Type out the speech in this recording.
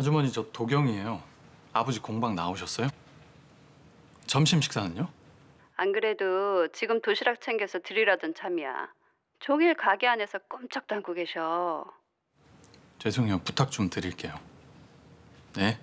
아주머니 저 도경이에요. 아버지 공방 나오셨어요? 점심 식사는요? 안 그래도 지금 도시락 챙겨서 드리라던 참이야. 종일 가게 안에서 꼼짝 담고 계셔. 죄송해요. 부탁 좀 드릴게요. 네.